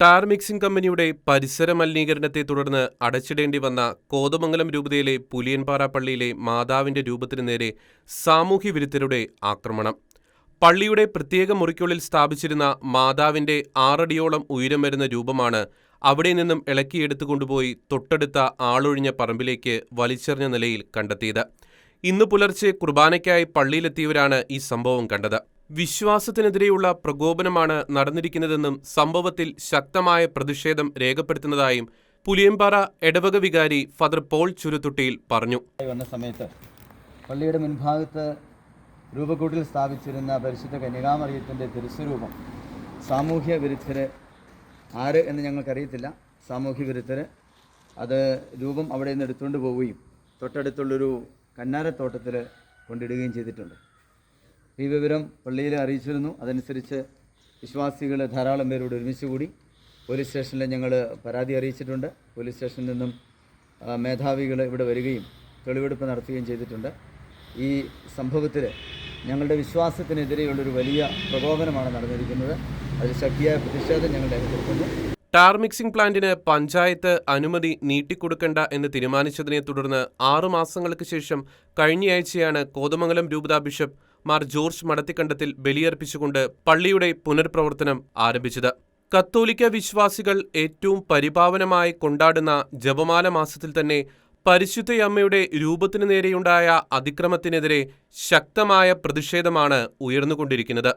Tar mixing കമ്പനിയുടെ പരിസര മലിനീകരണത്തെ തുടർന്ന് അടച്ചിടേണ്ടി വന്ന കോതമംഗലം രൂപതയിലെ പുലിയൻപാറ പള്ളിയിലെ മാതാവിന്റെ രൂപത്തിനു നേരെ സാമൂഹ്യ വിരുദ്ധരുടെ ആക്രമണം. പള്ളിയുടെ പ്രത്യേക മുറിക്കുള്ളിൽ സ്ഥാപിച്ചിരുന്ന മാതാവിന്റെ ആറടിയോളം ഉയരം വരുന്ന രൂപമാണ് അവിടെ നിന്നും ഇളക്കിയെടുത്തു കൊണ്ടുപോയി തൊട്ടടുത്ത ആളൊഴിഞ്ഞ പറമ്പിലേക്ക് വലിച്ചെറിഞ്ഞ നിലയിൽ കണ്ടെത്തിയത്. ഇന്ന് പുലർച്ചെ കുർബാനയ്ക്കായി പള്ളിയിലെത്തിയവരാണ് ഈ സംഭവം കണ്ടത്. വിശ്വാസത്തിനെതിരെയുള്ള പ്രകോപനമാണ് നടന്നിരിക്കുന്നതെന്നും സംഭവത്തിൽ ശക്തമായ പ്രതിഷേധം രേഖപ്പെടുത്തുന്നതായും പുലിയമ്പാറ ഇടവക വികാരി ഫാദർ പോൾ ചുരുത്തുട്ടിയിൽ പറഞ്ഞു. വന്ന സമയത്ത് പള്ളിയുടെ മുൻഭാഗത്ത് രൂപക്കൂട്ടിൽ സ്ഥാപിച്ചിരുന്ന പരിശുദ്ധ കന്യകാമറിയത്തിന്റെ തിരുസ്വരൂപം സാമൂഹ്യ വിരുദ്ധര് ആര് എന്ന് ഞങ്ങൾക്കറിയത്തില്ല. സാമൂഹ്യ വിരുദ്ധര് അത് രൂപം അവിടെ നിന്ന് എടുത്തുകൊണ്ട് പോവുകയും തൊട്ടടുത്തുള്ളൊരു കന്നാരത്തോട്ടത്തിൽ കൊണ്ടിടുകയും ചെയ്തിട്ടുണ്ട്. ഈ വിവരം പള്ളിയിൽ അറിയിച്ചിരുന്നു. അതനുസരിച്ച് വിശ്വാസികൾ ധാരാളം പേരോട് ഒരുമിച്ച് കൂടി പോലീസ് സ്റ്റേഷനിൽ ഞങ്ങൾ പരാതി അറിയിച്ചിട്ടുണ്ട്. പോലീസ് സ്റ്റേഷനിൽ നിന്നും മേധാവികൾ ഇവിടെ വരികയും തെളിവെടുപ്പ് നടത്തുകയും ചെയ്തിട്ടുണ്ട്. ഈ സംഭവത്തിൽ ഞങ്ങളുടെ വിശ്വാസത്തിനെതിരെയുള്ളൊരു വലിയ പ്രകോപനമാണ് നടന്നിരിക്കുന്നത്. അതിൽ ശക്തിയായ പ്രതിഷേധം ഞങ്ങൾ രേഖപ്പെടുത്തുന്നു ടാർ മിക്സിംഗ് പ്ലാന്റിന് പഞ്ചായത്ത് അനുമതി നീട്ടിക്കൊടുക്കണ്ട എന്ന് തീരുമാനിച്ചതിനെ തുടർന്ന് ആറു മാസങ്ങൾക്ക് ശേഷം കഴിഞ്ഞയാഴ്ചയാണ് കോതമംഗലം രൂപതാ ബിഷപ്പ് മാർ ജോർജ് മടത്തിക്കണ്ടത്തിൽ ബലിയർപ്പിച്ചുകൊണ്ട് പള്ളിയുടെ പുനർപ്രവർത്തനം ആരംഭിച്ചത്. കത്തോലിക്ക വിശ്വാസികൾ ഏറ്റവും പരിപാവനമായി കൊണ്ടാടുന്ന ജപമാല മാസത്തിൽ തന്നെ പരിശുദ്ധയമ്മയുടെ രൂപത്തിനു നേരെയുണ്ടായ അതിക്രമത്തിനെതിരെ ശക്തമായ പ്രതിഷേധമാണ് ഉയർന്നുകൊണ്ടിരിക്കുന്നത്.